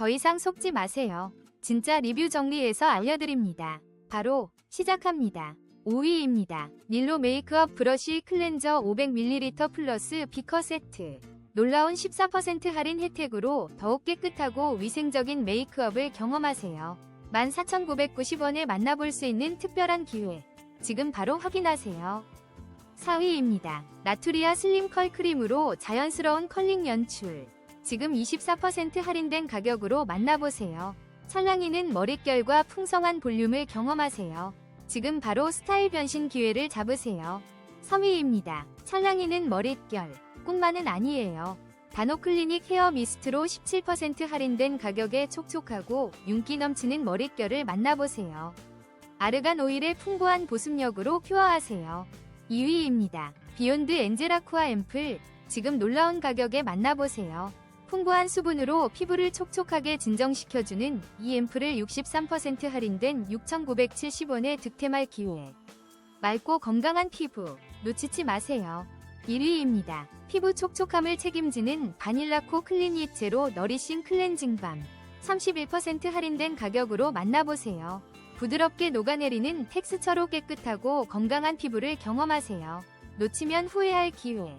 더 이상 속지 마세요. 진짜 리뷰 정리해서 알려드립니다. 바로 시작합니다. 5위입니다. 닐로 메이크업 브러쉬 클렌저 500ml 플러스 비커 세트. 놀라운 14% 할인 혜택으로 더욱 깨끗하고 위생적인 메이크업을 경험하세요. 14,990원에 만나볼 수 있는 특별한 기회. 지금 바로 확인하세요. 4위입니다. 나투리아 슬림 컬 크림으로 자연스러운 컬링 연출. 지금 24% 할인된 가격으로 만나보세요. 찰랑이는 머릿결과 풍성한 볼륨을 경험하세요. 지금 바로 스타일 변신 기회를 잡으세요. 3위입니다. 찰랑이는 머릿결, 꿈만은 아니에요. 다노클리닉 헤어 미스트로 17% 할인된 가격에 촉촉하고 윤기 넘치는 머릿결을 만나보세요. 아르간 오일의 풍부한 보습력으로 큐어하세요. 2위입니다. 비욘드 엔젤아쿠아 앰플, 지금 놀라운 가격에 만나보세요. 풍부한 수분으로 피부를 촉촉하게 진정시켜주는 이 앰플을 63% 할인된 6,970원에 득템할 기회. 맑고 건강한 피부, 놓치지 마세요. 1위입니다. 피부 촉촉함을 책임지는 바닐라코 클리닉 제로 너리싱 클렌징 밤. 31% 할인된 가격으로 만나보세요. 부드럽게 녹아내리는 텍스처로 깨끗하고 건강한 피부를 경험하세요. 놓치면 후회할 기회.